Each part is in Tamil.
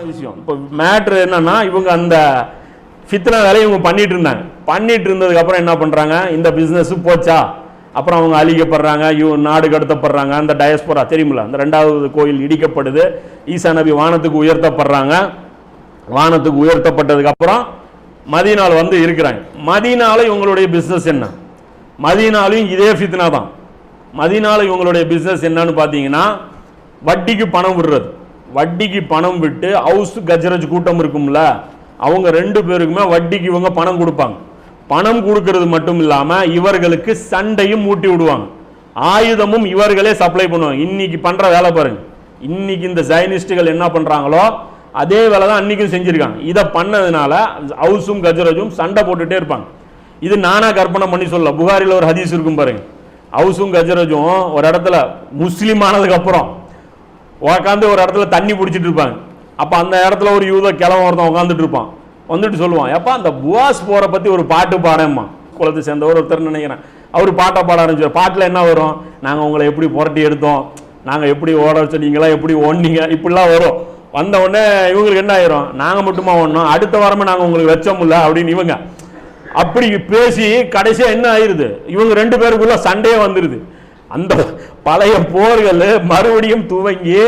விஷயம். இப்போ மேட்ரு என்னன்னா இவங்க அந்த ஃபித்னா வேலையை இவங்க பண்ணிட்டு இருந்தாங்க. பண்ணிட்டு இருந்ததுக்கப்புறம் என்ன பண்றாங்க? இந்த பிஸ்னஸ் போச்சா? அப்புறம் அவங்க அழிக்கப்படுறாங்க இவ நாடு கடத்தப்படுறாங்க அந்த டயஸ்போரா தெரியுமில்ல? அந்த ரெண்டாவது கோயில் இடிக்கப்படுது ஈசா நபி வானத்துக்கு உயர்த்தப்படுறாங்க. வானத்துக்கு உயர்த்தப்பட்டதுக்கப்புறம் மதினால் வந்து இருக்கிறாங்க. மதீனால இவங்களுடைய பிஸ்னஸ் என்ன? மதினாலையும் இதே ஃபித்னா தான். மதினால இவங்களுடைய பிஸ்னஸ் என்னன்னு பார்த்தீங்கன்னா வட்டிக்கு பணம் விடுறது. வட்டிக்கு பணம் விட்டு ஹவுஸ் கஜரஜ் கூட்டம் இருக்கும்ல அவங்க ரெண்டு பேருக்குமே வட்டிக்கு இவங்க பணம் கொடுப்பாங்க. பணம் கொடுக்கறது மட்டும் இல்லாமல் இவர்களுக்கு சண்டையும் மூட்டி விடுவாங்க. ஆயுதமும் இவர்களே சப்ளை பண்ணுவாங்க. இன்னைக்கு பண்ணுற வேலை பாருங்க. இன்னைக்கு இந்த சைனிஸ்டுகள் என்ன பண்ணுறாங்களோ அதே வேலை தான் அன்னைக்கும் செஞ்சுருக்காங்க. இதை பண்ணதுனால ஹவுஸும் கஜரஜும் சண்டை போட்டுகிட்டே இருப்பாங்க. இது நானாக கற்பனை பண்ணி சொல்ல புகாரில் ஒரு ஹதீஸ் இருக்கும் பாருங்க. ஹவுஸும் கஜரஜும் ஒரு இடத்துல முஸ்லீம் ஆனதுக்கப்புறம் உட்காந்து ஒரு இடத்துல தண்ணி பிடிச்சிட்டு இருப்பாங்க. அப்போ அந்த இடத்துல ஒரு யூத கிழவன் ஒருத்தன் உட்காந்துட்டு இருப்பான். வந்துட்டு சொல்லுவான் எப்போ அந்த புவாஸ் போரை பற்றி ஒரு பாட்டு பாடேம்மா குளத்தை சேர்ந்தவர் ஒருத்தர் நினைக்கிறேன். அவர் பாட்டை பாட ஆரம்பிச்சார் பாட்டில் என்ன வரும்? நாங்கள் உங்களை எப்படி புரட்டி எடுத்தோம்? நாங்கள் எப்படி ஓட சொன்னீங்களா எப்படி ஓடினீங்க? இப்படிலாம் வரும். வந்த உடனே இவங்களுக்கு என்ன ஆயிரும்? நாங்கள் மட்டுமா ஓடணும்? அடுத்த வாரமே நாங்கள் உங்களுக்கு வச்சோம்ல அப்படின்னு இவங்க அப்படி பேசி கடைசியாக என்ன ஆயிடுது இவங்க ரெண்டு பேருக்குள்ள சண்டையே வந்துடுது அந்த பழைய போர்கள் மறுபடியும் துவங்கி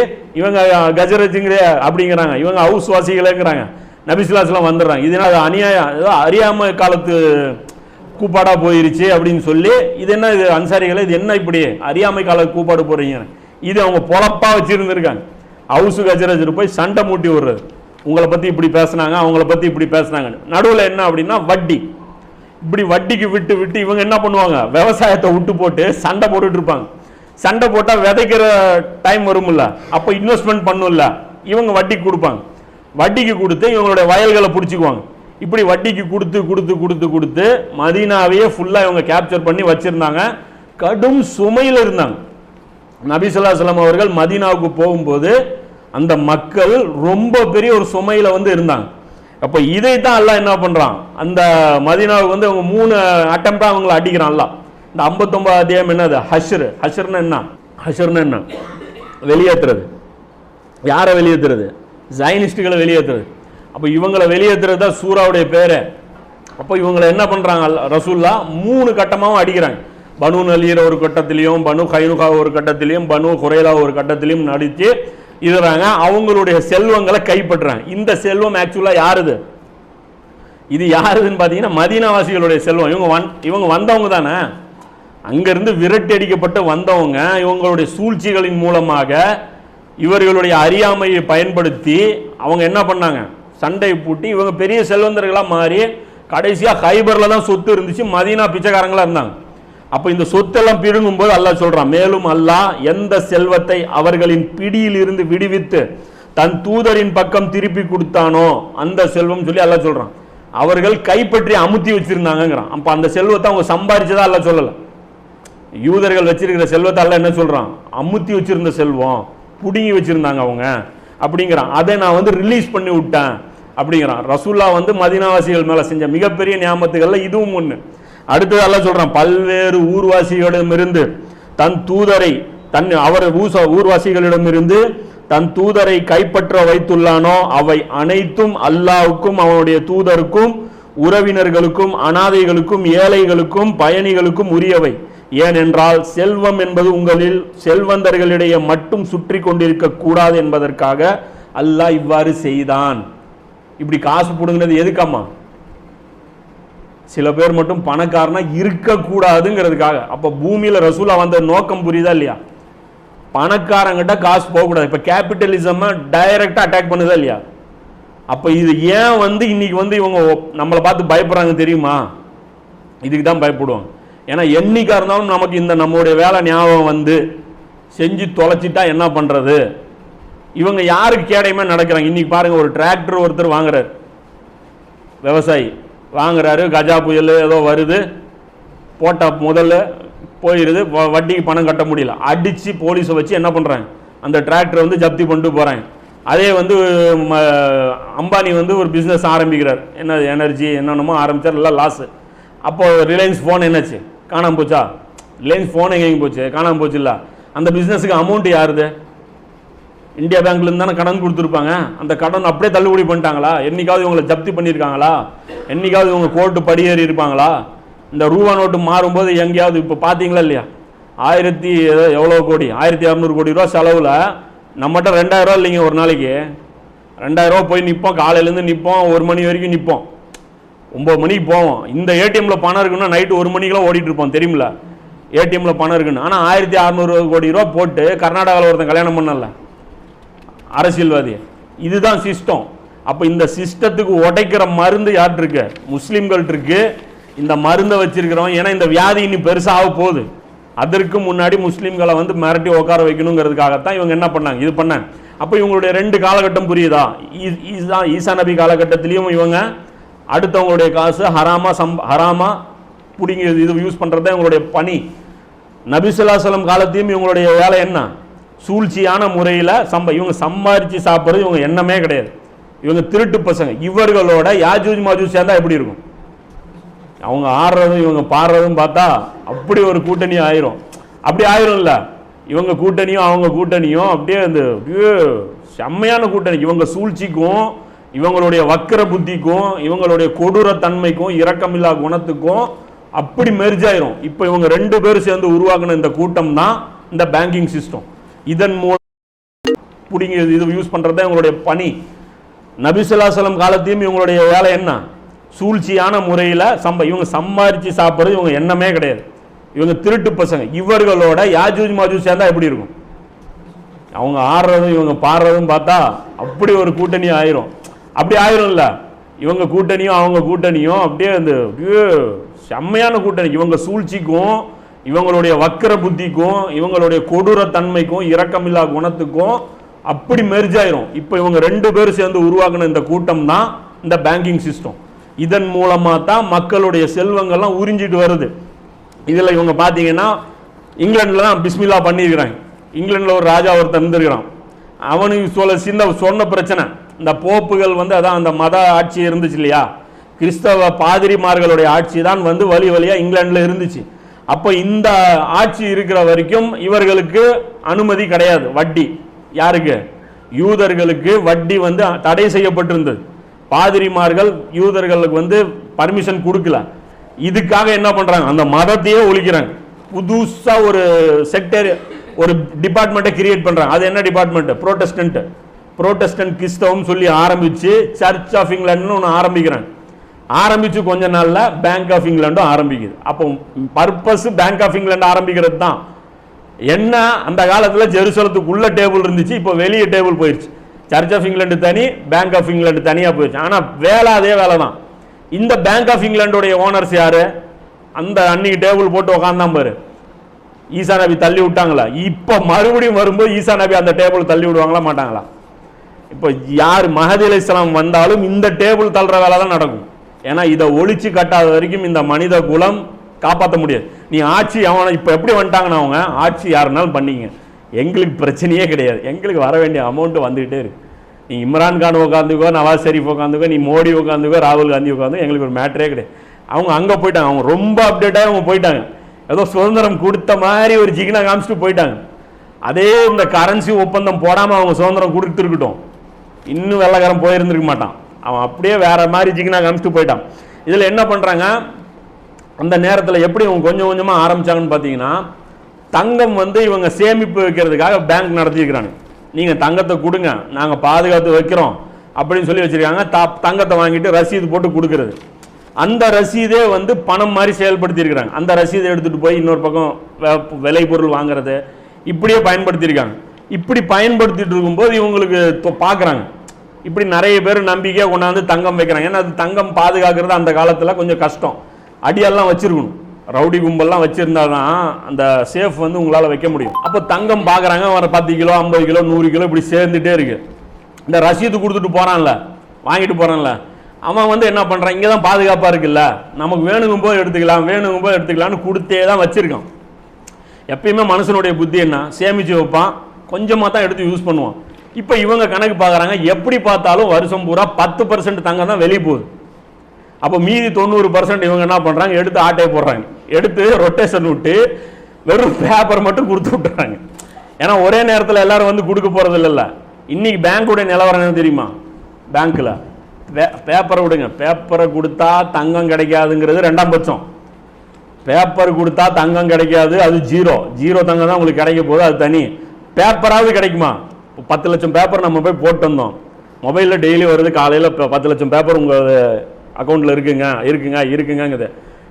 இவங்க கஜரஜுங்கிற அப்படிங்கிறாங்க. இவங்க ஹவுஸ் வாசிகளேங்கிறாங்க. நபிசுலாஸ்லாம் வந்துடுறாங்க. இதனால் அநியாயம் ஏதோ அறியாம காலத்து கூப்பாடாக போயிருச்சு அப்படின்னு சொல்லி இது என்ன இது அன்சாரிகளை இது என்ன இப்படி அறியாமை கால கூப்பாடு போறீங்க இது அவங்க பொழப்பாக வச்சுருந்துருக்காங்க. ஹவுஸ் கஜரஜர் போய் சண்டை மூட்டி விடுறது. உங்களை பற்றி இப்படி பேசுனாங்க அவங்கள பற்றி இப்படி பேசுனாங்க நடுவில் என்ன அப்படின்னா வட்டி. இப்படி வட்டிக்கு விட்டு விட்டு இவங்க என்ன பண்ணுவாங்க? விவசாயத்தை விட்டு போட்டு சண்டை போட்டுட்டு இருப்பாங்க. சண்டை போட்டால் விதைக்கிற டைம் வரும்ல. அப்போ இன்வெஸ்ட்மெண்ட் பண்ணும்ல. இவங்க வட்டிக்கு கொடுப்பாங்க. வட்டிக்கு கொடுத்து இவங்களுடைய வயல்களை பிடிச்சிக்குவாங்க. இப்படி வட்டிக்கு கொடுத்து கொடுத்து கொடுத்து கொடுத்து மதீனாவையே ஃபுல்லாக இவங்க கேப்சர் பண்ணி வச்சுருந்தாங்க. கடும் சுமையில் இருந்தாங்க. நபி சலாம் அவர்கள் மதீனாவுக்கு போகும்போது அந்த மக்கள் ரொம்ப பெரிய ஒரு சுமையில் வந்து இருந்தாங்க. அப்ப இதை தான் எல்லாம் என்ன பண்றான்? அந்த மதினாவுக்கு வந்து அவங்க மூணு அட்டம்ப்டா அவங்கள அடிக்கிறான் அல்ல இந்த 59 அத்தியாயம் என்னது? ஹஷர் ஹஷர்னு என்ன? ஹஷர்னு என்ன? வெளியேற்றுறது யாரை வெளியேற்றுறது ஜைனிஸ்டுகளை வெளியேற்றுறது அப்போ இவங்களை வெளியேற்றுறது தான் சூறாவுடைய பேர். அப்போ இவங்களை என்ன பண்ணுறாங்க ரசூல்லா மூணு கட்டமாகவும் அடிக்கிறாங்க. பனு நலீர் ஒரு கட்டத்திலையும் பனு கைனுகா ஒரு கட்டத்திலையும் பனு குறையலா ஒரு கட்டத்திலையும் நடித்து இதுறாங்க அவங்களுடைய செல்வங்களை கைப்பற்றுறாங்க. இந்த செல்வம் ஆக்சுவலாக யாருது? இது யாருதுன்னு பார்த்தீங்கன்னா மதீனவாசிகளுடைய செல்வம். இவங்க வந் இவங்க வந்தவங்க தானே. அங்கேருந்து விரட்டி அடிக்கப்பட்டு வந்தவங்க இவங்களுடைய சூழ்ச்சிகளின் மூலமாக இவர்களுடைய அறியாமையை பயன்படுத்தி அவங்க என்ன பண்ணாங்க? சண்டை பூட்டி இவங்க பெரிய செல்வந்தர்களாக மாறி கடைசியாக ஹைபரில் தான் சொத்து இருந்துச்சு மதீனா பிச்சைக்காரங்களாக இருந்தாங்க. அப்போ இந்த சொத்தெல்லாம் பிடுங்கும்போது அல்லாஹ் சொல்றான் மேலும் அல்லாஹ் எந்த செல்வத்தை அவர்களின் பிடியில் இருந்து விடுவித்து தன் தூதரின் பக்கம் திருப்பி கொடுத்தானோ அந்த செல்வம் சொல்லி அல்லாஹ் சொல்றான். அவர்கள் கைப்பற்றி அமுத்தி வச்சிருந்தாங்கிறான் அப்ப அந்த செல்வத்தை அவங்க சம்பாரிச்சதா அல்லாஹ் சொல்லல. யூதர்கள் வச்சிருக்கிற செல்வத்தை அல்ல என்ன சொல்றான்? அமுத்தி வச்சிருந்த செல்வம் புடுங்கி வச்சிருந்தாங்க அவங்க. அப்படிங்கிறான். அதை நான் வந்து ரிலீஸ் பண்ணி விட்டேன். அப்படிங்கிறான். ரசூல்லா வந்து மதினாவாசிகள் மேல செஞ்ச மிகப்பெரிய ஞாபகத்துகள்ல இதுவும் ஒன்று அடுத்தது அல்லாஹ் சொல்கிறான் பல்வேறு ஊர்வாசிகளிடமிருந்து தன் தூதரை தன் அவர் ஊச ஊர்வாசிகளிடமிருந்து தன் தூதரை கைப்பற்ற வைத்துள்ளானோ அவை அனைத்தும் அல்லாவுக்கும் அவனுடைய தூதருக்கும் உறவினர்களுக்கும் அனாதைகளுக்கும் ஏழைகளுக்கும் பயணிகளுக்கும் உரியவை. ஏனென்றால் செல்வம் என்பது உங்களில் செல்வந்தர்களிடையே மட்டும் சுற்றி கொண்டிருக்க கூடாது என்பதற்காக அல்லாஹ் இவ்வாறு செய்தான். இப்படி காசு புடுங்கினது எதுக்கம்மா? சில பேர் மட்டும் பணக்காரனா இருக்கக்கூடாதுங்கிறதுக்காக. அப்போ பூமியில் ரசூலா வந்த நோக்கம் புரியுதா இல்லையா? பணக்காரங்கிட்ட காசு போகக்கூடாது. இப்போ கேபிட்டலிசம் டைரக்டா அட்டாக் பண்ணுதா இல்லையா? அப்போ இது ஏன் வந்து இன்னைக்கு வந்து இவங்க நம்மளை பார்த்து பயப்படுறாங்க தெரியுமா? இதுக்கு தான் பயப்படுவாங்க. ஏன்னா என்னைக்கா இருந்தாலும் நமக்கு இந்த நம்மளுடைய வேலை ஞாபகம் வந்து செஞ்சு தொலைச்சிட்டா என்ன பண்ணுறது இவங்க யாருக்கு கேடையுமே நடக்கிறாங்க? இன்னைக்கு பாருங்கள் ஒரு டிராக்டர் ஒருத்தர் வாங்குறாரு. விவசாயி. வாங்குறாரு கஜா புயல் ஏதோ வருது போட்ட முதல்ல போயிடுது வ- வட்டிக்கு பணம் கட்ட முடியல. அடித்து போலீஸை வச்சு என்ன பண்ணுறாங்க அந்த டிராக்டரை வந்து ஜப்தி பண்ணிட்டு போகிறாங்க அதே வந்து ம, அம்பானி வந்து ஒரு பிஸ்னஸ் ஆரம்பிக்கிறார். என்ன எனர்ஜி என்னென்னமோ ஆரம்பித்தார் எல்லாம் லாஸு அப்போது ரிலையன்ஸ் ஃபோன் என்னாச்சு? காணாமல் போச்சா? ரிலையன்ஸ் ஃபோன் எங்கேயும் போச்சு. காணாமல் போச்சு இல்லை? அந்த பிஸ்னஸுக்கு அமௌண்ட் யாருது? இந்தியா பேங்க்ல தானே கடன் கொடுத்துருப்பாங்க. அந்த கடன் அப்படியே தள்ளுபடி பண்ணிட்டாங்களா? என்னைக்காவது இவங்களை ஜப்தி பண்ணியிருக்காங்களா? என்னைக்காவது இவங்க கோர்ட்டு படியேறி இருப்பாங்களா? இந்த ரூபா நோட்டு மாறும்போது எங்கேயாவது இப்போ பார்த்தீங்களா இல்லையா? ஆயிரத்தி எவ்வளோ கோடி? ஆயிரத்தி இரநூறு கோடி ரூபா செலவில் நம்மகிட்ட ரெண்டாயிரம் இல்லைங்க ஒரு நாளைக்கு. ரெண்டாயிரரூவா போய் நிற்போம் காலையிலேருந்து நிற்போம் ஒரு மணி வரைக்கும் நிற்போம் ஒம்பது மணிக்கு போவோம். இந்த ஏடிஎம்ல பணம் இருக்குன்னா நைட்டு ஒரு மணிக்கெல்லாம் ஓடிட்டுருப்போம் தெரியுமில ஏடிஎம்ல பணம் இருக்குன்னு. ஆனால் ஆயிரத்தி அறநூறு கோடி ரூபா போட்டு கர்நாடகாவில் ஒருத்தன் கல்யாணம் பண்ணல அரசியல்வாதி. இதுதான் சிஸ்டம். அப்போ இந்த சிஸ்டத்துக்கு உடைக்கிற மருந்து யார்ட்டிருக்கு இருக்கு இருக்கு இந்த மருந்தை வச்சிருக்கிறவன் ஏன்னா இந்த வியாதி இனி பெருசாக போகுது. அதற்கு முன்னாடி முஸ்லீம்களை வந்து மிரட்டி உட்கார வைக்கணுங்கிறதுக்காகத்தான் இவங்க என்ன பண்ணாங்க? இது பண்ணாங்க. அப்போ இவங்களுடைய ரெண்டு காலகட்டம் புரியுதா? ஈ- ஈசா ஈசா நபி காலகட்டத்திலையும் இவங்க அடுத்தவங்களுடைய காசு ஹராமா சம் ஹராமா பிடிங்க இது யூஸ் பண்ணுறது இவங்களுடைய பணி. நபிசுல்லாசலம் காலத்தையும் இவங்களுடைய வேலை என்ன? சூழ்ச்சியான முறையில் சம்ப இவங்க சம்பாதிச்சு சாப்பிட்றது இவங்க எண்ணமே கிடையாது. இவங்க திருட்டு பசங்க. இவர்களோட யாஜூஜ் மாஜூஜ் சேர்ந்தால் எப்படி இருக்கும்? அவங்க ஆடுறதும் இவங்க பாடுறதும் பார்த்தா அப்படி ஒரு கூட்டணி ஆயிரும். அப்படி ஆயிரும்ல. இவங்க கூட்டணியும் அவங்க கூட்டணியும் அப்படியே அந்த செம்மையான கூட்டணி. இவங்க சூழ்ச்சிக்கும் இவங்களுடைய வக்கர புத்திக்கும் இவங்களுடைய கொடூர தன்மைக்கும் இரக்கமில்லா குணத்துக்கும் அப்படி மெர்ஜ் ஆயிரும். இப்போ இவங்க ரெண்டு பேரும் சேர்ந்து உருவாக்குன இந்த கூட்டம் தான் இந்த பேங்கிங் சிஸ்டம் இதன் மூலம் பிடிங்க இது யூஸ் பண்ணுறது தான் இவங்களுடைய பணி. நபிசுல்லாசலம் காலத்தையும் இவங்களுடைய வேலை என்ன? சூழ்ச்சியான முறையில் சம்ப இவங்க சம்பாதிச்சு சாப்பிட்றது இவங்க எண்ணமே கிடையாது. இவங்க திருட்டு பசங்க. இவர்களோட யாஜூஜ் மாஜூஜ் சேர்ந்தா எப்படி இருக்கும்? அவங்க ஆடுறதும் இவங்க பாடுறதும் பார்த்தா அப்படி ஒரு கூட்டணி ஆயிரும். அப்படி ஆயிரும்ல. இவங்க கூட்டணியும் அவங்க கூட்டணியும் அப்படியே அந்த அப்படியே செம்மையான கூட்டணி. இவங்க சூழ்ச்சிக்கும் இவங்களுடைய வக்கர புத்திக்கும் இவங்களுடைய கொடூர தன்மைக்கும் இரக்கமில்லா குணத்துக்கும் அப்படி மெர்ஜ் ஆயிரும். இப்போ இவங்க ரெண்டு பேரும் சேர்ந்து உருவாக்குன இந்த கூட்டம் தான் இந்த பேங்கிங் சிஸ்டம் இதன் மூலமாக தான் மக்களுடைய செல்வங்கள்லாம் உறிஞ்சிட்டு வருது. இதில் இவங்க பார்த்தீங்கன்னா இங்கிலாண்டில் தான் பிஸ்மில்லா பண்ணியிருக்கிறாங்க. இங்கிலாண்டில் ஒரு ராஜா ஒருத்தர் இருந்திருக்கிறான். அவனுக்கு சொல்ல சின்ன சொன்ன பிரச்சனை. இந்த போப்புகள் வந்து அதான் அந்த மத ஆட்சி இருந்துச்சு இல்லையா? கிறிஸ்தவ பாதிரிமார்களுடைய ஆட்சி தான் வந்து வழி வழியாக இங்கிலாண்டில் இருந்துச்சு. அப்போ இந்த ஆட்சி இருக்கிற வரைக்கும் இவர்களுக்கு அனுமதி கிடையாது வட்டி. யாருக்கு? யூதர்களுக்கு வட்டி வந்து தடை செய்யப்பட்டிருந்தது. பாதிரிமார்கள் யூதர்களுக்கு வந்து பர்மிஷன் கொடுக்கல. இதுக்காக என்ன பண்ணுறாங்க அந்த மதத்தையே ஒழிக்கிறாங்க. புதுசாக ஒரு செக்டர் ஒரு டிபார்ட்மெண்ட்டை கிரியேட் பண்ணுறாங்க அது என்ன டிபார்ட்மெண்ட் ப்ரோட்டஸ்டன்ட்டு ப்ரோட்டஸ்டன்ட் கிறிஸ்தவம் சொல்லி ஆரம்பித்து சர்ச் ஆஃப் இங்கிலாந்துன்னு ஒன்று ஆரம்பிக்கிறாங்க. ஆரம்பிச்சு கொஞ்ச நாள்ல பேங்க் ஆஃப் இங்கிலாண்டும் ஆரம்பிக்குது. அப்போ பர்பஸ் பேங்க் ஆஃப் இங்கிலாந்து ஆரம்பிக்கிறது தான். என்ன? அந்த காலத்தில் ஜெருசலத்துக்குள்ள டேபிள் இருந்துச்சு இப்போ வெளியே டேபிள் போயிடுச்சு சர்ச் ஆஃப் இங்கிலாந்து தனி பேங்க் ஆஃப் இங்கிலாந்து தனியாக போயிடுச்சு ஆனால் வேலை அதே வேலை தான். இந்த பேங்க் ஆஃப் இங்கிலாண்டுடைய ஓனர்ஸ் யாரு? அந்த அன்னைக்கு டேபிள் போட்டு உக்காந்தான் பாரு. ஈசா நபி தள்ளி விட்டாங்களா? இப்போ மறுபடியும் வரும்போது ஈசா நபி அந்த டேபிள் தள்ளி விடுவாங்களா மாட்டாங்களா? இப்போ யார் மஹதி அலி இஸ்லாம் வந்தாலும் இந்த டேபிள் தள்ளுற வேலை தான் நடக்கும். ஏன்னா இதை ஒழிச்சு கட்டாத வரைக்கும் இந்த மனித குலம் காப்பாற்ற முடியாது. நீ ஆட்சி அவனை இப்போ எப்படி வந்துட்டாங்கன்னா அவங்க ஆட்சி யாருனாலும் பண்ணீங்க. எங்களுக்கு பிரச்சனையே கிடையாது. எங்களுக்கு வர வேண்டிய அமௌண்ட்டு வந்துகிட்டே இருக்கு. நீ இம்ரான் கான் உட்காந்துக்கோ நவாஸ் ஷெரீஃப் உட்காந்துக்கோ நீ மோடி உட்காந்துக்கோ ராகுல் காந்தி உட்காந்து எங்களுக்கு ஒரு மேட்டரே கிடையாது. அவங்க அங்கே போயிட்டாங்க. அவங்க ரொம்ப அப்டேட்டாக அவங்க போயிட்டாங்க. ஏதோ சுதந்திரம் கொடுத்த மாதிரி ஒரு ஜிகினா காமிச்சிட்டு போயிட்டாங்க. அதே இந்த கரன்சி ஒப்பந்தம் போடாமல் அவங்க சுதந்திரம் கொடுத்துருக்கட்டும். இன்னும் வெள்ளக்காரன் போயிருந்திருக்க மாட்டான். அவன் அப்படியே வேற மாதிரி ஜிகினா காமிச்சிட்டு போயிட்டான். இதில் என்ன பண்ணுறாங்க அந்த நேரத்தில் எப்படி இவங்க கொஞ்சம் கொஞ்சமாக ஆரம்பிச்சாங்கன்னு பார்த்தீங்கன்னா தங்கம் வந்து இவங்க சேமிப்பு வைக்கிறதுக்காக பேங்க் நடத்தியிருக்கிறாங்க நீங்கள் தங்கத்தை கொடுங்க நாங்கள் பாதுகாத்து வைக்கிறோம் அப்படின்னு சொல்லி வச்சிருக்காங்க. த தங்கத்தை வாங்கிட்டு ரசீது போட்டு கொடுக்கறது. அந்த ரசீதே வந்து பணம் மாதிரி செயல்படுத்தியிருக்கிறாங்க. அந்த ரசீதை எடுத்துகிட்டு போய் இன்னொரு பக்கம் வெ- விலை பொருள் வாங்குறது இப்படியே பயன்படுத்தியிருக்காங்க. இப்படி பயன்படுத்திட்டு இருக்கும்போது இவங்களுக்கு தொ- பார்க்குறாங்க இப்படி நிறைய பேர் நம்பிக்கையாக கொண்டாந்து தங்கம் வைக்கிறாங்க. ஏன்னா அது தங்கம் பாதுகாக்கிறது அந்த காலத்தில் கொஞ்சம் கஷ்டம். அடியெல்லாம் வச்சுருக்கணும். ரவுடி கும்பல்லாம் வச்சுருந்தா தான் அந்த சேஃப் வந்து உங்களால் வைக்க முடியும். அப்போ தங்கம் பார்க்குறாங்க வர பத்து கிலோ ஐம்பது கிலோ நூறு கிலோ இப்படி சேர்ந்துட்டே இருக்கு. இந்த ரசீது கொடுத்துட்டு போகிறான்ல வாங்கிட்டு போகிறான்ல அவன் வந்து என்ன பண்ணுறான் இங்கே தான் பாதுகாப்பாக இருக்குல்ல. நமக்கு வேணுங்கும் போது எடுத்துக்கலாம் வேணுங்கும் போது எடுத்துக்கலாம்னு கொடுத்தே தான் வச்சுருக்கான். எப்பயுமே மனுஷனுடைய புத்தி என்ன? சேமித்து வைப்பான். கொஞ்சமாக தான் எடுத்து யூஸ் பண்ணுவான். இப்போ இவங்க கணக்கு பார்க்குறாங்க எப்படி பார்த்தாலும் வருஷம் பூரா பத்து பர்சன்ட் தங்கம் தான் வெளியே போகுது அப்போ மீதி தொண்ணூறு பர்சன்ட் இவங்க என்ன பண்ணுறாங்க எடுத்து ஆட்டையை போடுறாங்க. எடுத்து ரொட்டேஷன் விட்டு வெறும் பேப்பர் மட்டும் கொடுத்து விட்டுறாங்க. ஏன்னா ஒரே நேரத்தில் எல்லாரும் வந்து கொடுக்க போகிறது இல்லைல்ல. இன்னைக்கு பேங்க்குடைய நிலவரம் என்ன தெரியுமா? பேங்க்கில் பேப்பரை விடுங்க. பேப்பரை கொடுத்தா தங்கம் கிடைக்காதுங்கிறது ரெண்டாம் பட்சம். பேப்பர் கொடுத்தா தங்கம் கிடைக்காது அது ஜீரோ ஜீரோ தங்கம் தான் உங்களுக்கு கிடைக்க போகுது அது தனி. பேப்பராவது கிடைக்குமா? இப்போ பத்து லட்சம் பேப்பர் நம்ம போய் போட்டு வந்தோம் மொபைலில் டெய்லி வருது காலையில் இப்போ பத்து லட்சம் பேப்பர் உங்கள் அக்கௌண்ட்டில் இருக்குங்க இருக்குங்க இருக்குங்கங்குது.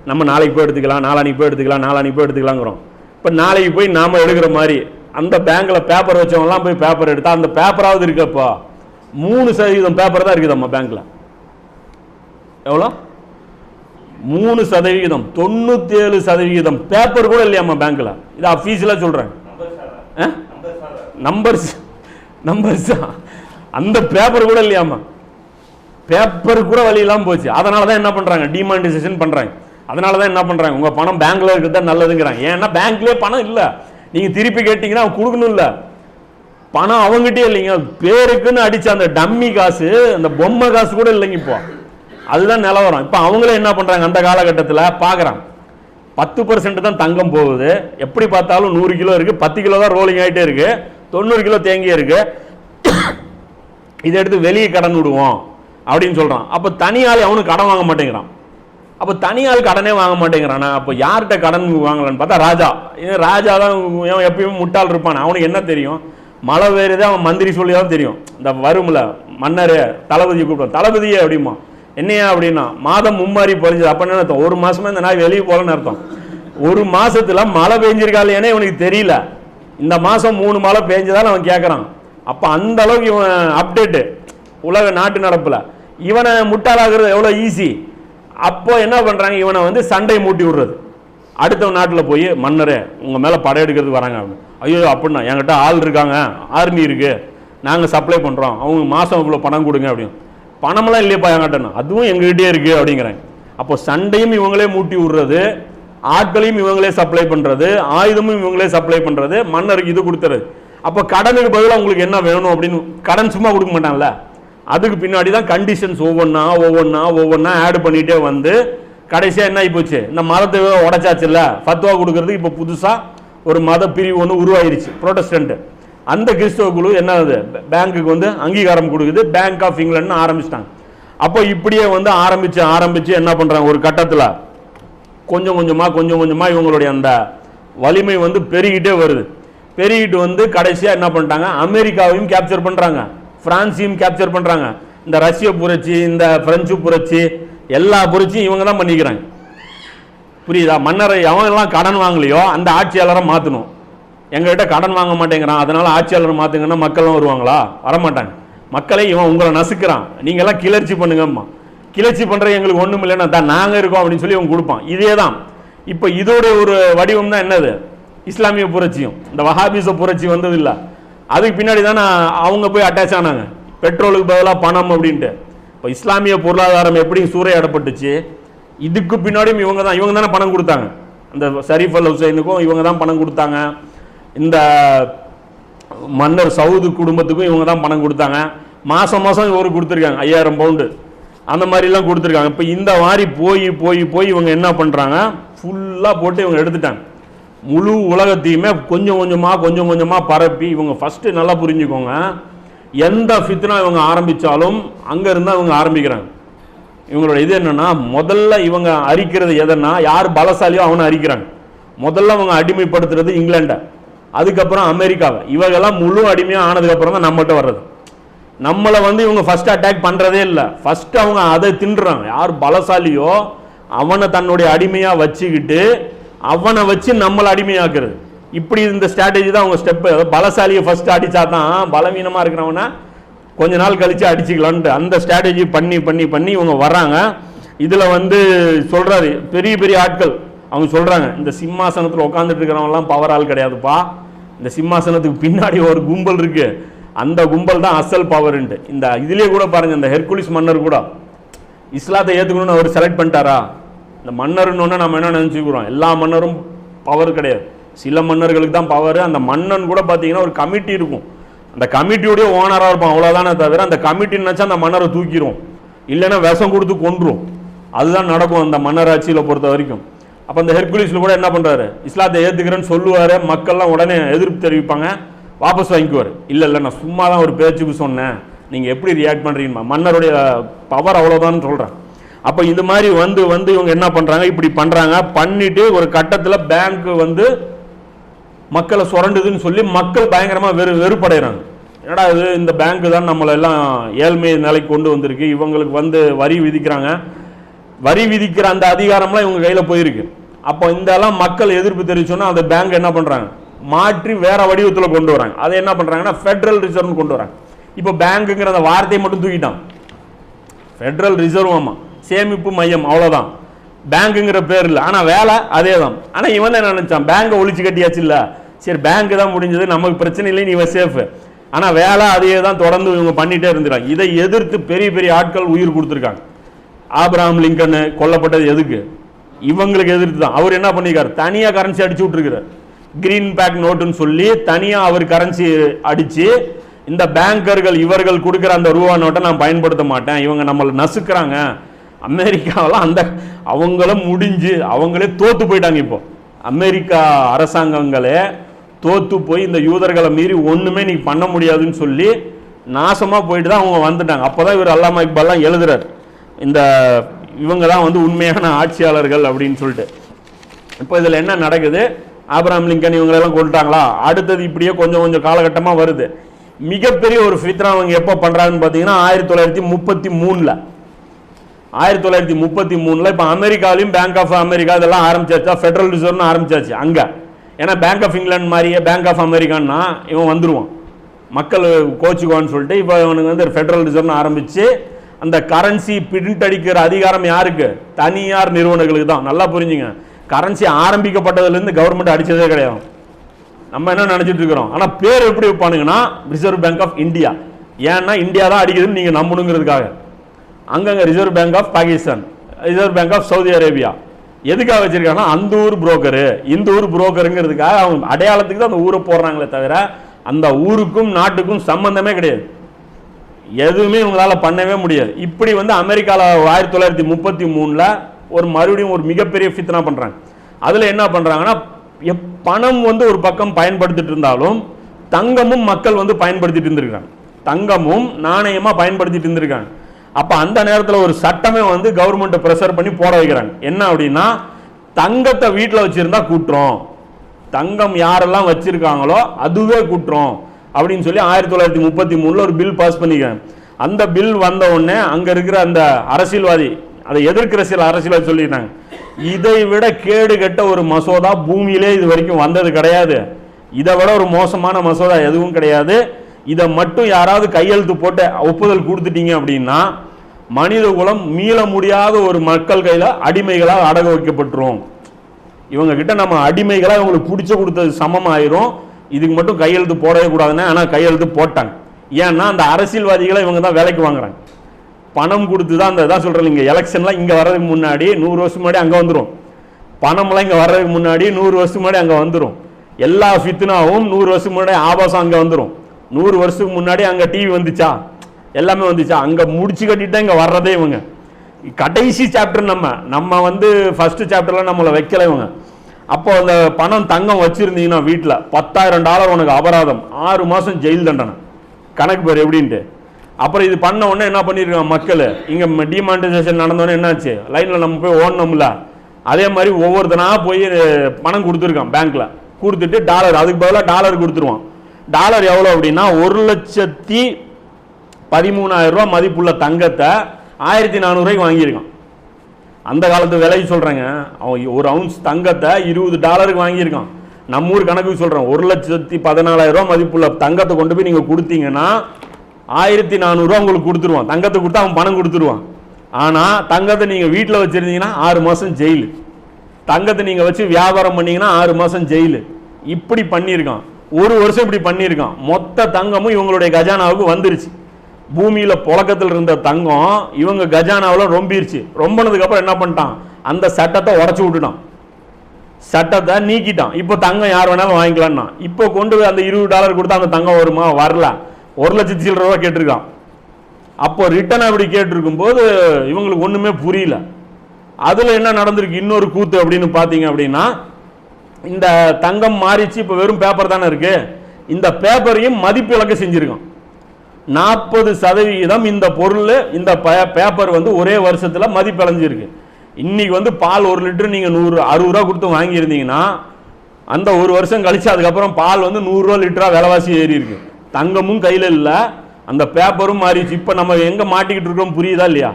நம்ம நாளைக்கு போய் எடுத்துக்கலாம் நாளானிக்கு போய் எடுத்துக்கலாம் நாளானிக்கு போய் எடுத்துக்கலாங்கிறோம். இப்போ நாளைக்கு போய் நாம் எடுக்கிற மாதிரி அந்த பேங்க்கில் பேப்பர் வச்சவங்கலாம் போய் பேப்பர் எடுத்தா அந்த பேப்பராவது இருக்கப்போ. மூணு சதவீதம் பேப்பர் தான் இருக்குது நம்ம பேங்க்கில் எவ்வளோ? மூணு சதவிகிதம் தொண்ணூத்தி ஏழு சதவிகிதம் பேப்பர் கூட இல்லையாம்மா பேங்க்ல இது அஃபீஷியலாக சொல்றேன். நம்பர்ஸ் நம்பர்ஸ் அந்த பேப்பர் கூட இல்லையாம்மா. பேப்பர் கூட வழி போச்சு. அதனால தான் என்ன பண்ணுறாங்க டிமானிட்டைசேஷன் பண்ணுறாங்க அதனால தான் என்ன பண்ணுறாங்க உங்கள் பணம் பேங்க்கில் இருக்கிறது தான் நல்லதுங்கிறாங்க. ஏன்னா பேங்க்லேயே பணம் இல்லை. நீங்கள் திருப்பி கேட்டிங்கன்னா அவன் கொடுக்கணும் இல்லை. பணம் அவங்ககிட்டயே இல்லைங்க. பேருக்குன்னு அடிச்ச அந்த டம்மி காசு அந்த பொம்மை காசு கூட இல்லைங்க இப்போ. அதுதான் நிலவரம் இப்போ அவங்களே என்ன பண்ணுறாங்க அந்த காலகட்டத்தில் பார்க்குறான் பத்து பர்சன்ட் தான் தங்கம் போகுது. எப்படி பார்த்தாலும் நூறு கிலோ இருக்குது பத்து கிலோ தான் ரோலிங் ஆகிட்டே இருக்குது தொண்ணூறு கிலோ தேங்கி இருக்கு. இதை எடுத்து வெளியே கடன் விடுவோம் அப்படின்னு சொல்கிறான் அப்போ தனியாள் அவனுக்கு கடன் வாங்க மாட்டேங்கிறான். அப்போ தனியாள் கடனே வாங்க மாட்டேங்கிறானா? அப்போ யார்கிட்ட கடன் வாங்கலான்னு பார்த்தா ராஜா. ஏன் ராஜா தான் எப்பயுமே முட்டாள் இருப்பான். அவனுக்கு என்ன தெரியும்? மழை வேறுதே அவன் மந்திரி சொல்லி தான் தெரியும். இந்த வரும்ல மன்னர் தளபதியை கூப்பிடுவான். தளபதியே அப்படிமா. என்னையா அப்படின்னா மாதம் மும்மாரி பொழிஞ்சது. அப்போ என்ன அர்த்தம்? ஒரு மாசமா இந்த நாய் வெளியே போகலன்னு அர்த்தம். ஒரு மாதத்தில் மழை பெஞ்சிருக்கா இல்லையானே இவனுக்கு தெரியல. இந்த மாதம் மூணு மழை பெஞ்சதால் அவன் கேட்குறான் அப்போ அந்த அளவுக்கு இவன் அப்டேட்டு உலக நாட்டு நடப்பில். இவனை முட்டாளாகிறது எவ்வளோ ஈஸி அப்போ என்ன பண்ணுறாங்க இவனை வந்து சண்டை மூட்டி விடுறது. அடுத்த நாட்டில் போய் மன்னரே உங்கள் மேலே படையெடுக்கிறதுக்கு வராங்க அப்படின்னு ஐயோ அப்படின்னா என்கிட்ட ஆள் இருக்காங்க. ஆர்மி இருக்குது நாங்கள் சப்ளை பண்ணுறோம் அவங்க மாதம் இவ்வளோ பணம் கொடுங்க அப்படின்னு. பணமெல்லாம் இல்லையப்பா என்கிட்ட அதுவும் எங்ககிட்டே இருக்கு அப்படிங்கிறாங்க அப்போ சண்டையும் இவங்களே மூட்டி விடுறது. ஆட்களையும் இவங்களே சப்ளை பண்றது ஆயுதமும் இவங்களே சப்ளை பண்றது. மன்னருக்கு இது கொடுத்துறது அப்போ கடனுக்கு பதிலாக உங்களுக்கு என்ன வேணும் அப்படின்னு கடன் சும்மா கொடுக்க மாட்டான்ல. அதுக்கு பின்னாடி தான் கண்டிஷன்ஸ் ஒவ்வொன்றா ஒவ்வொன்றா ஒவ்வொன்றா ஆட் பண்ணிகிட்டே வந்து கடைசியாக என்ன ஆகிப்போச்சு இந்த மதத்தை உடைச்சாச்சுல்ல? ஃபத்வா கொடுக்கறதுக்கு இப்போ புதுசாக ஒரு மத பிரிவு ஒன்று உருவாயிருச்சு ப்ரொட்டஸ்டன்ட் அந்த கிறிஸ்தவ குழு என்னது பேங்க்குக்கு வந்து அங்கீகாரம் கொடுக்குது பேங்க் ஆஃப் இங்கிலாந்துன்னு ஆரம்பிச்சிட்டாங்க. அப்போ இப்படியே வந்து ஆரம்பித்து ஆரம்பித்து என்ன பண்ணுறாங்க ஒரு கட்டத்தில் கொஞ்சம் கொஞ்சமாக கொஞ்சம் கொஞ்சமாக இவங்களுடைய அந்த வலிமை வந்து பெருகிட்டே வருது. பெருகிட்டு வந்து கடைசியாக என்ன பண்ணிட்டாங்க? அமெரிக்காவையும் கேப்சர் பண்ணுறாங்க ஃப்ரான்ஸையும் கேப்சர் பண்ணுறாங்க இந்த ரஷ்ய புரட்சி இந்த பிரெஞ்சு புரட்சி எல்லா புரட்சியும் இவங்க தான் பண்ணிக்கிறாங்க. புரியுதா? மன்னரை எவன் எல்லாம் கடன் வாங்கலையோ அந்த ஆட்சியாளரை மாற்றணும் எங்ககிட்ட கடன் வாங்க மாட்டேங்கிறான். அதனால் ஆட்சியாளரை மாற்றுங்கன்னா மக்கள்லாம் வருவாங்களா? வரமாட்டாங்க. மக்களை இவன் உங்களை நசுக்கிறான். நீங்கள்லாம் கிளர்ச்சி பண்ணுங்கம்மா. கிளர்ச்சி பண்ணுறது எங்களுக்கு ஒன்றும் இல்லைன்னா தான் நாங்கள் இருக்கோம் அப்படின்னு சொல்லி அவங்க கொடுப்பான். இதே தான் இப்போ இதோட ஒரு வடிவம் தான் என்னது? இஸ்லாமிய புரட்சியும். இந்த வஹாபிச புரட்சி வந்தது இல்லை அதுக்கு பின்னாடி தானே அவங்க போய் அட்டாச் ஆனாங்க. பெட்ரோலுக்கு பதிலாக பணம் அப்படின்ட்டு. இப்போ இஸ்லாமிய பொருளாதாரம் எப்படி சூறையாடப்பட்டுச்சு? இதுக்கு பின்னாடியும் இவங்க தான் இவங்க தானே பணம் கொடுத்தாங்க. அந்த ஷரீஃப் அல் ஹுசைனுக்கும் இவங்க தான் பணம் கொடுத்தாங்க. இந்த மன்னர் சவுது குடும்பத்துக்கும் இவங்க தான் பணம் கொடுத்தாங்க. மாதம் மாதம் இவர் கொடுத்துருக்காங்க ஐயாயிரம் பவுண்டு. அந்த மாதிரிலாம் கொடுத்துருக்காங்க. இப்போ இந்த மாதிரி போய் போய் போய் இவங்க என்ன பண்ணுறாங்க ஃபுல்லாக போட்டு இவங்க எடுத்துட்டாங்க. முழு உலகத்தையுமே கொஞ்சம் கொஞ்சமாக கொஞ்சம் கொஞ்சமாக பரப்பி இவங்க ஃபஸ்ட்டு நல்லா புரிஞ்சுக்கோங்க. எந்த ஃபித்னா இவங்க ஆரம்பித்தாலும் அங்கேருந்து இவங்க ஆரம்பிக்கிறாங்க. இவங்களோட இது என்னென்னா முதல்ல இவங்க அரிக்கிறது எதன்னா யார் பலசாலியோ அவனை அரிக்கிறாங்க. முதல்ல அவங்க அடிமைப்படுத்துறது இங்கிலாண்டை. அதுக்கப்புறம் அமெரிக்காவை. இவங்கெல்லாம் முழு அடிமையாக ஆனதுக்கப்புறம் தான் நம்மகிட்ட வர்றது. நம்மளை வந்து இவங்க ஃபஸ்ட் அட்டாக் பண்ணுறதே இல்லை. ஃபஸ்ட்டு அவங்க அதை தின்றுறாங்க யார் பலசாலியோ அவனை தன்னுடைய அடிமையாக வச்சுக்கிட்டு அவனை வச்சு நம்மளை அடிமையாக்குறது. இப்படி இந்த ஸ்ட்ராட்டஜி தான் அவங்க ஸ்டெப்பு பலசாலியை ஃபஸ்ட்டு அடித்தா தான் பலவீனமாக இருக்கிறவனா கொஞ்ச நாள் கழித்து அடிச்சுக்கலான்ட்டு. அந்த ஸ்ட்ராட்டஜி பண்ணி பண்ணி பண்ணி இவங்க வர்றாங்க. இதில் வந்து சொல்கிறாரு பெரிய பெரிய ஆட்கள். அவங்க சொல்கிறாங்க இந்த சிம்மாசனத்தில் உட்காந்துட்டு இருக்கிறவங்கலாம் பவர் ஆள் கிடையாதுப்பா. இந்த சிம்மாசனத்துக்கு பின்னாடி ஒரு கும்பல் இருக்குது அந்த கும்பல் தான் அசல் பவர்ன்ட்டு இந்த இதுலேயே கூட பாருங்கள் இந்த ஹெர்குலிஸ் மன்னர் கூட. இஸ்லாத்தை ஏற்றுக்கணும்னு அவர் செலக்ட் பண்ணிட்டாரா? இந்த மன்னர்னு நம்ம என்ன நினச்சிக்கிறோம்? எல்லா மன்னரும் பவர் கிடையாது. சில மன்னர்களுக்கு தான் பவர் அந்த மன்னன் கூட பார்த்தீங்கன்னா ஒரு கமிட்டி இருக்கும். அந்த கமிட்டியோடய ஓனராக இருப்பான் அவ்வளோதானே தவிர அந்த கமிட்டி நினச்சா அந்த மன்னரை தூக்கிரும். இல்லைன்னா விஷம் கொடுத்து கொன்றும் அதுதான் நடக்கும் அந்த மன்னராட்சியில் பொறுத்த வரைக்கும். அப்போ அந்த ஹெர்குலிஸில் கூட என்ன பண்ணுறாரு இஸ்லாத்தை ஏற்றுக்கிறேன்னு சொல்லுவார். மக்கள்லாம் உடனே எதிர்ப்பு தெரிவிப்பாங்க. வாபஸ் வாங்கிக்குவார். இல்லை இல்லை நான் சும்மா தான் ஒரு பேச்சுக்கு சொன்னேன். நீங்கள் எப்படி ரியாக்ட் பண்ணுறீங்க மன்னருடைய பவர் அவ்வளோதான்னு சொல்கிறேன் அப்போ இது மாதிரி வந்து வந்து இவங்க என்ன பண்ணுறாங்க இப்படி பண்ணுறாங்க பண்ணிட்டு ஒரு கட்டத்தில் பேங்க் வந்து மக்களை சுரண்டுதுன்னு சொல்லி மக்கள் பயங்கரமாக வெறு வெறுப்படைகிறாங்க என்னடா இது? இந்த பேங்க்கு தான் நம்மளை எல்லாம் ஏழ்மை நிலைக்கு கொண்டு வந்திருக்கு. இவங்களுக்கு வந்து வரி விதிக்கிறாங்க. வரி விதிக்கிற அந்த அதிகாரம்லாம் இவங்க கையில் போயிருக்கு. அப்போ இந்த எல்லாம் மக்கள் எதிர்ப்பு தெரிவிச்சோன்னா அந்த பேங்க் என்ன பண்ணுறாங்க மாற்றி வேற வடிவத்தில் கொண்டு வராங்க. அதை என்ன பண்ணுறாங்கன்னா ஃபெடரல் ரிசர்வ்னு கொண்டு வராங்க. இப்போ பேங்க்குங்கிற அந்த வார்த்தையை மட்டும் தூக்கிட்டான். ஃபெடரல் ரிசர்வ் ஆமாம் சேமிப்பு மையம் அவ்வளோதான் பேங்க்குங்கிற பேர் இல்லை. ஆனால் வேலை அதே தான் ஆனால் இவன் என்ன நினச்சான்? பேங்கை ஒழிச்சு கட்டியாச்சு இல்லை சரி பேங்க் தான் முடிஞ்சது. நமக்கு பிரச்சனை இல்லை நீ இவன் ஆனால் வேலை அதே தான் தொடர்ந்து இவங்க பண்ணிகிட்டே இருந்துறாங்க இதை எதிர்த்து பெரிய பெரிய ஆட்கள் உயிர் கொடுத்துருக்காங்க. ஆப்ராம் லிங்கன் கொல்லப்பட்டது எதுக்கு? இவங்களுக்கு எதிர்த்து தான். அவர் என்ன பண்ணிருக்காரு? தனியாக கரன்சி அடிச்சு விட்டுருக்கிறார். கிரீன் பேக் நோட்டுன்னு சொல்லி தனியாக அவர் கரன்சி அடித்து இந்த பேங்கர்கள் இவர்கள் கொடுக்குற அந்த ரூபா நோட்டை நான் பயன்படுத்த மாட்டேன். இவங்க நம்மளை நசுக்கிறாங்க. அமெரிக்காவெல்லாம் அந்த அவங்களும் முடிஞ்சு அவங்களே தோற்று போயிட்டாங்க இப்போ. அமெரிக்கா அரசாங்கங்களே தோற்று போய் இந்த யூதர்களை மீறி ஒன்றுமே நீ பண்ண முடியாதுன்னு சொல்லி நாசமாக போயிட்டு தான் அவங்க வந்துட்டாங்க. அப்போ தான் இவர் அல்லாமா இக்பால்லாம் எழுதுறார். இந்த இவங்க தான் வந்து உண்மையான ஆட்சியாளர்கள் அப்படின்னு சொல்லிட்டு. இப்போ இதில் என்ன நடக்குது? ஆப்ராம் லிங்கன் இவங்களெல்லாம் கொண்டுட்டாங்களா? அடுத்தது இப்படியே கொஞ்சம் கொஞ்சம் காலகட்டமாக வருது. மிகப்பெரிய ஒரு ஃபித்ரா அவங்க எப்போ பண்ணுறாங்கன்னு பார்த்தீங்கன்னா ஆயிரத்தி தொள்ளாயிரத்தி முப்பத்தி மூணில். ஆயிரத்தி தொள்ளாயிரத்தி முப்பத்தி மூணில் இப்போ அமெரிக்காலையும் பேங்க் ஆஃப் அமெரிக்கா இதெல்லாம் ஆரம்பிச்சாச்சா? ஃபெடரல் ரிசர்வ்னு ஆரம்பிச்சாச்சு அங்கே. ஏன்னா பேங்க் ஆஃப் இங்கிலாந்து மாதிரியே பேங்க் ஆஃப் அமெரிக்கான்னா இவன் வந்துருவான். மக்கள் கோச்சுக்குவான்னு சொல்லிட்டு இப்போ இவனுக்கு வந்து ஃபெடரல் ரிசர்வ்னு ஆரம்பித்து அந்த கரன்சி பிரிண்ட் அடிக்கிற அதிகாரம் யாருக்கு? தனியார் நிறுவனங்களுக்கு தான். நல்லா புரிஞ்சுங்க. கரன்சி ஆரம்பிக்கப்பட்டதுலேருந்து கவர்மெண்ட் அடித்ததே கிடையாது. நம்ம என்ன நினச்சிட்டு இருக்கிறோம்? ஆனால் பேர் எப்படி வைப்பானுங்கன்னா ரிசர்வ் பேங்க் ஆஃப் இந்தியா ஏன்னா இந்தியா தான் அடிக்குதுன்னு நீங்கள் நம்பணுங்கிறதுக்காக. அங்கங்கே reserve bank of Pakistan reserve bank of Saudi Arabia எதுக்காக வச்சிருக்காங்கன்னா அந்த ஊர் புரோக்கரு இந்த ஊர் புரோக்கருங்கிறதுக்காக அவங்க அடையாளத்துக்கு தான் அந்த ஊரை போடுறாங்களே தவிர அந்த ஊருக்கும் நாட்டுக்கும் சம்பந்தமே கிடையாது. எதுவுமே இவங்களால் பண்ணவே முடியாது. இப்படி வந்து அமெரிக்காவில் ஆயிரத்தி தொள்ளாயிரத்தி முப்பத்தி மூணில் ஒரு மறுபடியும் ஒரு மிகப்பெரிய ஃபித்னா பண்ணுறாங்க அதில் என்ன பண்ணுறாங்கன்னா எப்- பணம் வந்து ஒரு பக்கம் பயன்படுத்திட்டு இருந்தாலும் தங்கமும் மக்கள் வந்து பயன்படுத்திட்டு இருந்திருக்காங்க. தங்கமும் நாணயமாக பயன்படுத்திட்டு இருந்திருக்காங்க. அப்போ அந்த நேரத்தில் ஒரு சட்டமே வந்து கவர்மெண்ட்டை ப்ரெஷர் பண்ணி போட வைக்கிறாங்க. என்ன அப்படின்னா தங்கத்தை வீட்டில் வச்சுருந்தா கூட்டுறோம். தங்கம் யாரெல்லாம் வச்சுருக்காங்களோ அதுவே குற்றம் அப்படின்னு சொல்லி ஆயிரத்தி தொள்ளாயிரத்தி முப்பத்தி மூணில் ஒரு பில் பாஸ் பண்ணிக்கிறேன் அந்த பில் வந்த உடனே அங்கே இருக்கிற அந்த அரசியல்வாதி அதை எதிர்க்கிற சில அரசியல்வாதி சொல்லிட்டாங்க இதை விட கேடு கெட்ட ஒரு மசோதா பூமியிலே இது வரைக்கும் வந்தது கிடையாது. இதை விட ஒரு மோசமான மசோதா எதுவும் கிடையாது. இதை மட்டும் யாராவது கையெழுத்து போட்டு ஒப்புதல் கொடுத்துட்டீங்க அப்படின்னா மனித குலம் மீள முடியாத ஒரு மக்கள் கையில் அடிமைகளாக அடக வைக்கப்பட்டுரும். இவங்க கிட்ட நம்ம அடிமைகளாக இவங்களுக்கு பிடிச்ச கொடுத்தது சமமாயிரும். இதுக்கு மட்டும் கையெழுத்து போடவே கூடாதுன்னு ஆனால் கையெழுத்து போட்டாங்க. ஏன்னா அந்த அரசியல்வாதிகளை இவங்க தான் வேலைக்கு வாங்குறாங்க. பணம் கொடுத்து தான் அந்த இதான் சொல்கிறேன் இங்கே எலெக்ஷன்லாம் இங்கே வர்றதுக்கு முன்னாடி நூறு வருஷம் முன்னாடி அங்கே வந்துடும் பணம்லாம் இங்கே வர்றதுக்கு முன்னாடி நூறு வருஷம் முன்னாடி அங்கே வந்துடும் எல்லா ஃபித்னாவும் நூறு வருஷம் முன்னாடி ஆபாசம் அங்கே வந்துடும் நூறு வருஷத்துக்கு முன்னாடி அங்கே டிவி வந்துச்சா? எல்லாமே வந்துச்சா? அங்கே முடிச்சு கட்டிட்டு தான் இங்கே வர்றதே இவங்க. கடைசி சாப்டர் நம்ம. நம்ம வந்து ஃபர்ஸ்ட் சாப்டர்லாம் நம்மளை வைக்கல இவங்க. அப்போ அந்த பணம் தங்கம் வச்சுருந்தீங்கன்னா வீட்டில் பத்தாயிரம் டாலர் உனக்கு அபராதம். ஆறு மாதம் ஜெயில் தண்டனை. கணக்கு பேர் எப்படின்ட்டு. அப்புறம் இது பண்ண உடனே என்ன பண்ணியிருக்காங்க மக்கள்? இங்கே டிமானிட்டைசேஷன் நடந்தோடனே என்னாச்சு? லைனில் நம்ம போய் ஓடணும்ல. அதே மாதிரி ஒவ்வொருத்தனாக போய் பணம் கொடுத்துருக்கான் பேங்க்கில் கொடுத்துட்டு டாலர் அதுக்கு பதிலாக டாலர் கொடுத்துருவான். டாலர் எவ்வளோ அப்படின்னா ஒரு லட்சத்தி பதிமூணாயிரம் ரூபா மதிப்புள்ள தங்கத்தை ஆயிரத்தி நானூறுரூவாய்க்கு வாங்கியிருக்கான். அந்த காலத்து விலை சொல்கிறேங்க அவன் ஒரு அவுன்ஸ் தங்கத்தை இருபது டாலருக்கு வாங்கியிருக்கான். நம்ம ஊர் கணக்குக்கு சொல்கிறேன் ஒரு லட்சத்தி பதினாலாயிரம் ரூபா மதிப்புள்ள தங்கத்தை கொண்டு போய் நீங்கள் கொடுத்தீங்கன்னா ஆயிரத்தி நானூறுரூவா உங்களுக்கு கொடுத்துருவான். தங்கத்தை கொடுத்தா அவன் பணம் கொடுத்துருவான். ஆனால் தங்கத்தை நீங்கள் வீட்டில் வச்சுருந்தீங்கன்னா ஆறு மாதம் ஜெயிலு. தங்கத்தை நீங்கள் வச்சு வியாபாரம் பண்ணீங்கன்னா ஆறு மாதம் ஜெயிலு. இப்படி பண்ணியிருக்கான். ஒரு வருஷம் இப்படி பண்ணியிருக்கான். மொத்த தங்கமும் இவங்களுடைய கஜானாவுக்கு வந்துருச்சு. பூமியில் புழக்கத்தில் இருந்த தங்கம் இவங்க கஜானாவில் ரொம்பிருச்சு. ரொம்பினதுக்கப்புறம் என்ன பண்ணிட்டான்? அந்த சட்டத்தை உடச்சி விட்டுட்டான். சட்டத்தை நீக்கிட்டான். இப்போ தங்கம் யார் வேணாலும் வாங்கிக்கலான்னா இப்போ கொண்டு போய் அந்த இருபது டாலர் கொடுத்தா அந்த தங்கம் வருமா? வரல. ஒரு லட்சத்தி சில்லற ரூபா கேட்டிருக்கான். அப்போ ரிட்டர்ன் அப்படி கேட்டிருக்கும் போது இவங்களுக்கு ஒன்றுமே புரியல. அதில் என்ன நடந்திருக்கு? இன்னொரு கூத்து அப்படின்னு பார்த்தீங்க அப்படின்னா இந்த தங்கம் மாறிச்சு இப்போ வெறும் பேப்பர் தானே இருக்கு. இந்த பேப்பரையும் மதிப்பு இழக்க செஞ்சுருக்கான். நாற்பது சதவிகிதம் இந்த பொருள் இந்த பேப்பர் வந்து ஒரே வருஷத்துல மதிப்பிழஞ்சிருக்கு. இன்னைக்கு வந்து பால் ஒரு லிட்டர் நீங்கள் நூறு அறுபது ரூபா கொடுத்து வாங்கியிருந்தீங்கன்னா அந்த ஒரு வருஷம் கழிச்சு அதுக்கப்புறம் பால் வந்து நூறுரூவா லிட்டரா விலைவாசி ஏறி இருக்குது தங்கமும் கையில் இல்லை. அந்த பேப்பரும் மாறிடுச்சு. இப்போ நம்ம எங்கே மாட்டிக்கிட்டு இருக்கோம் புரியுதா இல்லையா?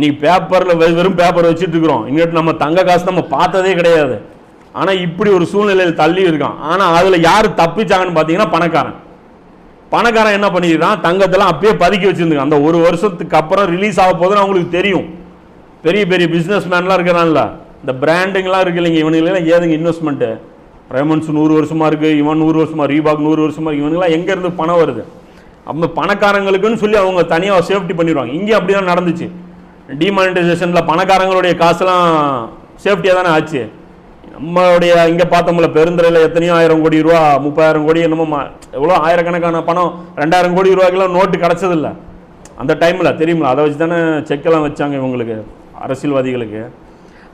நீ பேப்பரில் வெறும் பேப்பர் வச்சுட்டு இருக்கிறோம். இங்கிட்டு நம்ம தங்க காசு நம்ம பார்த்ததே கிடையாது. ஆனால் இப்படி ஒரு சூழ்நிலையில் தள்ளி இருக்கான். ஆனால் அதில் யார் தப்பிச்சாங்கன்னு பார்த்தீங்கன்னா பணக்காரன். பணக்காரன் என்ன பண்ணிடுறான் தங்கத்தெல்லாம் அப்பயே பதுக்கி வச்சுருந்துங்க அந்த ஒரு வருஷத்துக்கு அப்புறம் ரிலீஸ் ஆக போதுன்னு அவங்களுக்கு தெரியும். பெரிய பெரிய பிஸ்னஸ் மேன்லாம் இருக்கிறான்ல. இந்த பிராண்டுங்கெல்லாம் இருக்கு இல்லைங்க இவனுங்களாம் ஏதுங்க இன்வெஸ்ட்மெண்ட்டு ரெமன்ஸ் நூறு வருஷமா இருக்கு இவன் நூறு வருஷமா ரீபாக் நூறு வருஷமா இருக்கு இவனுங்களாம் எங்கேருந்து பணம் வருது? அப்போ பணக்காரங்களுக்குன்னு சொல்லி அவங்க தனியாக சேஃப்டி பண்ணிடுவாங்க. இங்கே அப்படி தான் நடந்துச்சு. டிமானிட்டைசேஷனில் பணக்காரங்களுடைய காசுலாம் சேஃப்டியாக தானே ஆச்சு. நம்மளுடைய இங்கே பார்த்தோம்ல பெருந்துறையில் எத்தனையோ ஆயிரம் கோடி ரூபா முப்பதாயிரம் கோடி என்னமோ எவ்வளோ ஆயிரக்கணக்கான பணம் ரெண்டாயிரம் கோடி ரூபாய்க்கெல்லாம் நோட்டு கிடச்சதில்ல. அந்த டைமில் தெரியுங்களா அதை வச்சு தானே செக்கெல்லாம் வச்சாங்க இவங்களுக்கு அரசியல்வாதிகளுக்கு.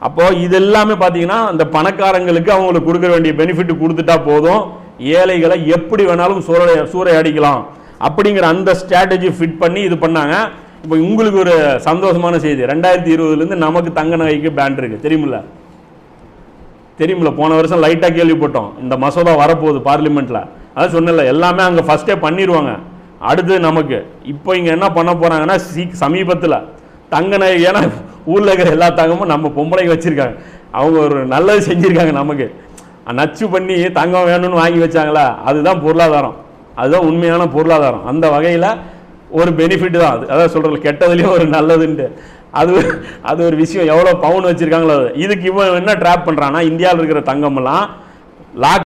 அப்போது இது எல்லாமே பார்த்தீங்கன்னா அந்த பணக்காரங்களுக்கு அவங்களுக்கு கொடுக்க வேண்டிய பெனிஃபிட் கொடுத்துட்டா போதும். ஏழைகளை எப்படி வேணாலும் சூறை சூறையாடிக்கலாம். அப்படிங்கிற அந்த ஸ்ட்ராட்டஜி ஃபிட் பண்ணி இது பண்ணாங்க. இப்போ உங்களுக்கு ஒரு சந்தோஷமான செய்தி. ரெண்டாயிரத்தி இருபதுலேருந்து நமக்கு தங்க நகைக்கு பேண்ட் இருக்குது தெரியுமில்ல? தெரியுமில்ல? போன வருஷம் லைட்டாக கேள்விப்பட்டோம். இந்த மசோதா வரப்போகுது பார்லிமெண்ட்டில் அதான் சொன்னல எல்லாமே அங்கே ஃபஸ்ட்டே பண்ணிடுவாங்க அடுத்து நமக்கு. இப்போ இங்கே என்ன பண்ண போகிறாங்கன்னா சீ சமீபத்தில் தங்க நகை ஏன்னா ஊரில் இருக்கிற எல்லா தங்கமும் நம்ம பொம்பளைக்கு வச்சுருக்காங்க. அவங்க ஒரு நல்லது செஞ்சுருக்காங்க நமக்கு. நச்சு பண்ணி தங்கம் வேணும்னு வாங்கி வச்சாங்களா? அதுதான் பொருளாதாரம். அதுதான் உண்மையான பொருளாதாரம். அந்த வகையில் ஒரு பெனிஃபிட் தான் அது. அதான் சொல்கிறேன் கெட்டதுலேயும் ஒரு நல்லதுன்ட்டு. அது அது ஒரு விஷயம். எவ்வளோ பவுன் வச்சுருக்காங்களோ அது. இதுக்கு இவன் என்ன ட்ராப் பண்ணுறான்னா இந்தியாவில் இருக்கிற தங்கமெல்லாம் லாக்